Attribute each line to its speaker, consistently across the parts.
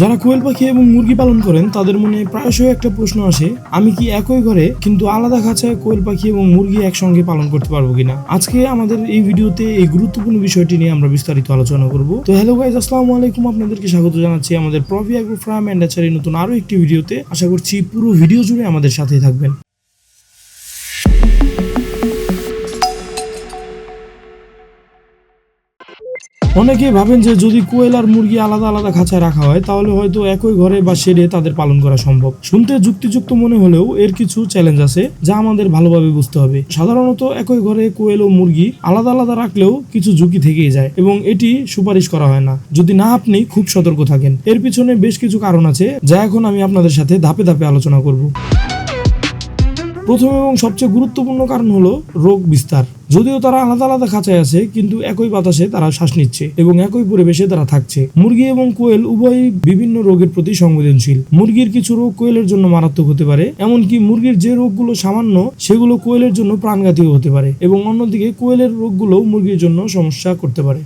Speaker 1: যারা কোয়েল পাখি এবং মুরগি পালন করেন, তাদের মনে প্রায়শই একটা প্রশ্ন আসে, আমি কি একই ঘরে কিন্তু আলাদা খাঁচায় কোয়েল পাখি এবং মুরগি একসঙ্গে পালন করতে পারব কিনা? আজকে আমাদের এই ভিডিওতে এই গুরুত্বপূর্ণ বিষয়টি নিয়ে আমরা বিস্তারিত আলোচনা করব। তো হ্যালো গাইজ আসসালামু আলাইকুম। আপনাদেরকে স্বাগত জানাচ্ছি আমাদের প্রভি অ্যাগ্রো ফার্ম অ্যান্ড নতুন আরও একটি ভিডিওতে। আশা করছি পুরো ভিডিও জুড়ে আমাদের সাথেই থাকবেন। অনেকে ভাবেন যে যদি কোয়েল আর মুরগি আলাদা আলাদা খাঁচায় রাখা হয়, তাহলে হয়তো একই ঘরে বা শেডে তাদের পালন করা সম্ভব। শুনতে যুক্তিযুক্ত মনে হলেও এর কিছু চ্যালেঞ্জ আছে যা আমাদের ভালোভাবে বুঝতে হবে। সাধারণত একই ঘরে কোয়েল ও মুরগি আলাদা আলাদা রাখলেও কিছু ঝুঁকি থেকেই যায় এবং এটি সুপারিশ করা হয় না। যদি না আপনি খুব সতর্ক থাকেন। এর পিছনে বেশ কিছু কারণ আছে যা এখন আমি আপনাদের সাথে ধাপে ধাপে আলোচনা করব। প্রথম এবং সবচেয়ে গুরুত্বপূর্ণ কারণ হলো রোগ বিস্তার। যদিও তারা আলাদা আলাদা খাঁচায় আছে, কিন্তু একই বাতাসে তারা শ্বাস নিচ্ছে এবং একই পরিবেশে তারা থাকছে। মুরগি এবং কোয়েল উভয়ই বিভিন্ন রোগের প্রতি সংবেদনশীল। মুরগির কিছু রোগ কোয়েলের জন্য মারাত্মক হতে পারে, এমনকি মুরগির যে রোগগুলো সামান্য, সেগুলো কোয়েলের জন্য প্রাণঘাতীও হতে পারে এবং অন্যদিকে কোয়েলের রোগগুলো মুরগির জন্য সমস্যা করতে পারে।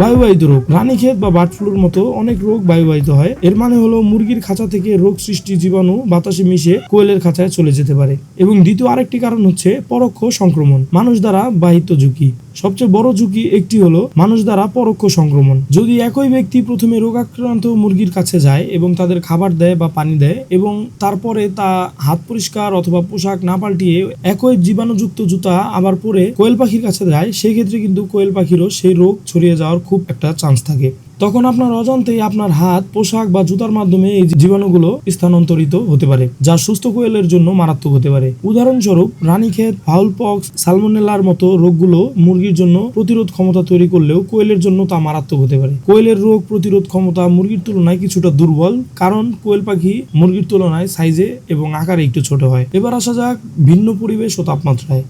Speaker 1: বায়ুবাহিত রোগ। রানীক্ষেত বা বার্ড ফ্লুর মতো অনেক রোগ বায়ুবাহিত হয়। এর মানে হলো মুরগির খাঁচা থেকে রোগ সৃষ্টি জীবাণু বাতাসে মিশে কোয়েলের খাঁচায় চলে যেতে পারে। এবং দ্বিতীয় আরেকটি কারণ হচ্ছে পরোক্ষ সংক্রমণ, মানুষ দ্বারা বাহিত ঝুঁকি। সবচেয়ে বড় ঝুঁকি একটি হলো মানুষ দ্বারা পরোক্ষ সংক্রমণ। যদি একই ব্যক্তি প্রথমে রোগাক্রান্ত মুরগির কাছে যায় এবং তাদের খাবার দেয় বা পানি দেয় এবং তারপরে তা হাত পরিষ্কার অথবা পোশাক না পাল্টিয়ে একই জীবাণুযুক্ত জুতা আবার পরে কোয়েল পাখির কাছে যায় সেক্ষেত্রে কিন্তু কোয়েল পাখিরও সেই রোগ ছড়িয়ে যাওয়ার খুব একটা চান্স থাকে। তখন আপনার অজান্তেই আপনার হাত, পোশাক বা জুতার মাধ্যমে এই জীবাণুগুলো স্থানান্তরিত হতে পারে, যা সুস্থ কোয়েলের জন্য মারাত্মক হতে পারে। উদাহরণস্বরূপ, রানীক্ষেত ফাউল পক্স সালমোনেলার মতো রোগগুলো মুরগির জন্য প্রতিরোধ ক্ষমতা তৈরি করলেও কোয়েলের জন্য তা মারাত্মক হতে পারে। কোয়েলের রোগ প্রতিরোধ ক্ষমতা মুরগির তুলনায় কিছুটা দুর্বল, কারণ কোয়েল পাখি মুরগির তুলনায় সাইজে এবং আকারে একটু ছোট হয়। এবার আসা যাক ভিন্ন পরিবেশ ও তাপমাত্রায়।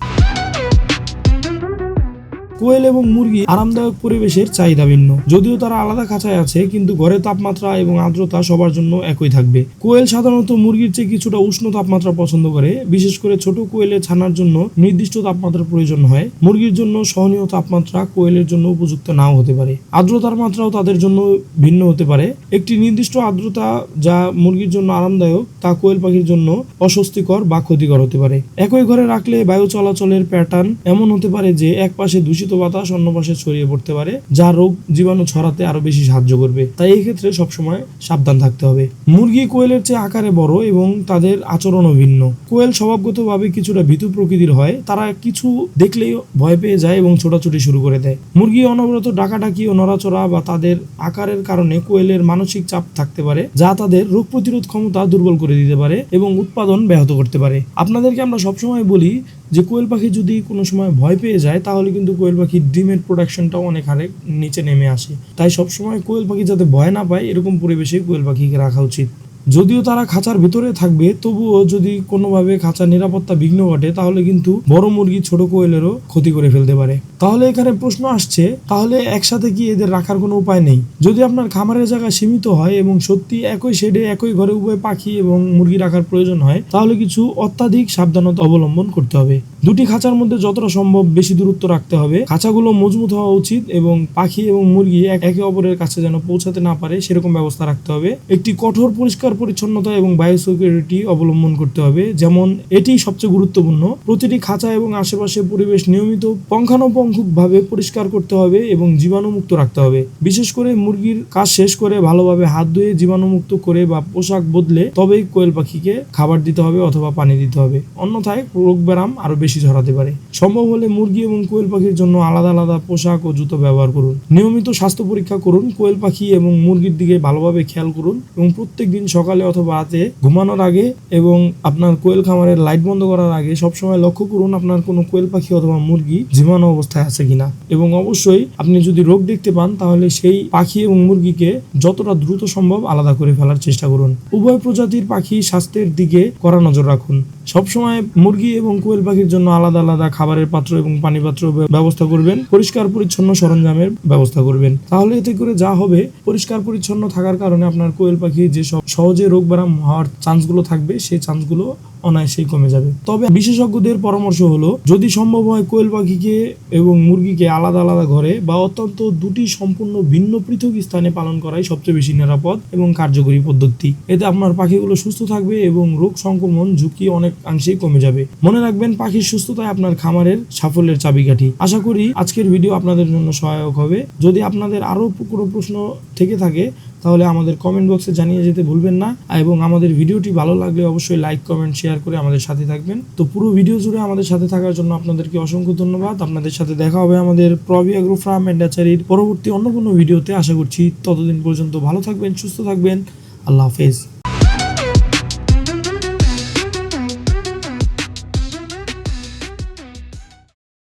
Speaker 1: কোয়েল এবং মুরগি আরামদায়ক পরিবেশের চাহিদা ভিন্ন। যদিও তারা আলাদা খাঁচায় আছে, কিন্তু ঘরের তাপমাত্রা এবং আর্দ্রতা সবার জন্য একই থাকবে। কোয়েল সাধারণত মুরগির চেয়ে কিছুটা উষ্ণ তাপমাত্রা পছন্দ করে। বিশেষ করে ছোট কোয়েলের ছানার জন্য নির্দিষ্ট তাপমাত্রার প্রয়োজন হয়। মুরগির জন্য সহনীয় তাপমাত্রা কোয়েলের জন্য উপযুক্ত নাও হতে পারে। আর্দ্রতার মাত্রাও তাদের জন্য ভিন্ন হতে পারে। একটি নির্দিষ্ট আর্দ্রতা যা মুরগির জন্য আরামদায়ক, তা কোয়েল পাখির জন্য অস্বস্তিকর বা ক্ষতিকর হতে পারে। একই ঘরে রাখলে বায়ু চলাচলের প্যাটার্ন এমন হতে পারে যে এক পাশে দূষিত বাতাস অন্য পাশে ছড়িয়ে পড়তে পারে, যা রোগ জীবাণু ছড়াতে আরও বেশি সাহায্য করবে। তাই এই ক্ষেত্রে সবসময় সাবধান থাকতে হবে। মুরগি কোয়েলের চেয়ে আকারে বড় এবং তাদের আচরণও ভিন্ন। কোয়েল স্বভাবগতভাবে কিছুটা ভীতু প্রকৃতির হয়, তারা কিছু দেখলেই ভয় পেয়ে যায় এবং ছোটাছুটি শুরু করে দেয়। মুরগি অনবরত ডাকাডাকি ও নড়াচড়া বা তাদের আকারের কারণে কোয়েলের মানসিক চাপ থাকতে পারে, যা তাদের রোগ প্রতিরোধ ক্ষমতা দুর্বল করে দিতে পারে এবং উৎপাদন ব্যাহত করতে পারে। আপনাদেরকে আমরা সবসময় বলি যে কোয়েল পাখি যদি কোনো সময় ভয় পেয়ে যায়, তাহলে কিন্তু কোয়েল পাখির ডিমের প্রোডাকশনটাও অনেক হারে নিচে নেমে আসে। তাই সবসময় কোয়েল পাখি যাতে ভয় না পায়, এরকম পরিবেশে কোয়েল পাখিকে রাখা উচিত। যদিও তারা খাঁচার ভেতরে থাকবে, তবুও যদি কোনোভাবে খাঁচার নিরাপত্তা বিঘ্ন ঘটে, তাহলে কিন্তু বড় মুরগি ছোট কোয়েলেরও ক্ষতি করে ফেলতে পারে। তাহলে এখানে প্রশ্ন আসছে, তাহলে একসাথে কি এদের রাখার কোনো উপায় নেই? যদি আপনার খামারের জায়গা সীমিত হয় এবং সত্যি একই শেডে একই ঘরে উভয় পাখি এবং মুরগি রাখার প্রয়োজন হয়, তাহলে কিছু অত্যাধিক সাবধানতা অবলম্বন করতে হবে। দুটি খাঁচার মধ্যে যতটা সম্ভব বেশি দূরত্ব রাখতে হবে। খাঁচাগুলো মজবুত হওয়া উচিত এবং পাখি এবং মুরগি এক- অপরের কাছে যেন পৌঁছাতে না পারে সেরকম ব্যবস্থা রাখতে হবে। একটি কঠোর পরিষ্কার পরিচ্ছন্নতা এবং বায়ু সিকিউরিটি অবলম্বন করতে হবে, যেমন এটি সবচেয়ে গুরুত্বপূর্ণ। প্রতিটি খাঁচা এবং আশেপাশে পরিবেশ নিয়মিত পঙ্খানুপঙ্খুক ভাবে পরিষ্কার করতে হবে এবং জীবাণুমুক্ত রাখতে হবে। বিশেষ করে মুরগির কাজ শেষ করে ভালোভাবে হাত ধুয়ে জীবাণুমুক্ত করে বা পোশাক বদলে তবেই কোয়েল পাখিকে খাবার দিতে হবে অথবা পানি দিতে হবে। অন্যথায় রোগ ব্যারাম আরও বেশি ছড়াতে পারে। সম্ভব হলে মুরগি এবং কোয়েল পাখির জন্য আলাদা আলাদা পোশাক ও জুতো ব্যবহার করুন। নিয়মিত স্বাস্থ্য পরীক্ষা করুন, কোয়েল পাখি এবং মুরগির দিকে ভালোভাবে খেয়াল করুন এবং প্রত্যেক দিন সকালে অথবা রাতে ঘুমানোর আগে এবং আপনার কোয়েল খামারের লাইট বন্ধ করার আগে সবসময় লক্ষ্য করুন আপনার কোনো কোয়েল পাখি অথবা মুরগি জীবাণু অবস্থায় আছে কিনা। এবং অবশ্যই আপনি যদি রোগ দেখতে পান, তাহলে সেই পাখি এবং মুরগিকে যতটা দ্রুত সম্ভব আলাদা করে ফেলার চেষ্টা করুন। উভয় প্রজাতির পাখি স্বাস্থ্যের দিকে কড়া নজর রাখুন। সবসময় মুরগি এবং কোয়েল পাখির জন্য আলাদা আলাদা খাবারের পাত্র এবং পানি পাত্র ব্যবস্থা করবেন। পরিষ্কার পরিচ্ছন্ন সরঞ্জামের ব্যবস্থা করবেন। তাহলে এতে করে যা হবে, পরিষ্কার পরিচ্ছন্ন থাকার কারণে আপনার কোয়েল পাখি যে সহজে রোগ ব্যারাম হওয়ার চান্সগুলো থাকবে, সেই চান্সগুলো অনায়াসেই কমে যাবে। তবে বিশেষজ্ঞদের পরামর্শ হলো, যদি সম্ভব হয় কোয়েল পাখিকে এবং মুরগিকে আলাদা আলাদা ঘরে বা অত্যন্ত দুটি সম্পূর্ণ ভিন্ন পৃথক স্থানে পালন করাই সবচেয়ে বেশি নিরাপদ এবং কার্যকরী পদ্ধতি। এতে আপনার পাখিগুলো সুস্থ থাকবে এবং রোগ সংক্রমণ ঝুঁকি অনেকাংশেই কমে যাবে। মনে রাখবেন, পাখির সুস্থতায় আপনার খামারের সাফল্যের চাবিকাঠি। আশা করি আজকের ভিডিও আপনাদের জন্য সহায়ক হবে। যদি আপনাদের আরও কোনো প্রশ্ন থেকে থাকে, তাহলে আমাদের কমেন্ট বক্সে জানিয়ে যেতে ভুলবেন না। এবং আমাদের ভিডিওটি ভালো লাগলে অবশ্যই লাইক কমেন্ট শেয়ার করে আমাদের সাথে থাকবেন। তো পুরো ভিডিও জুড়ে আমাদের সাথে থাকার জন্য আপনাদেরকে অসংখ্য ধন্যবাদ। আপনাদের সাথে দেখা হবে আমাদের প্রবি অ্যাগ্রো ফার্ম অ্যান্ড অ্যাচারির পরবর্তী অন্য কোনো ভিডিওতে। আশা করছি ততদিন পর্যন্ত ভালো থাকবেন, সুস্থ থাকবেন। আল্লাহ হাফেজ।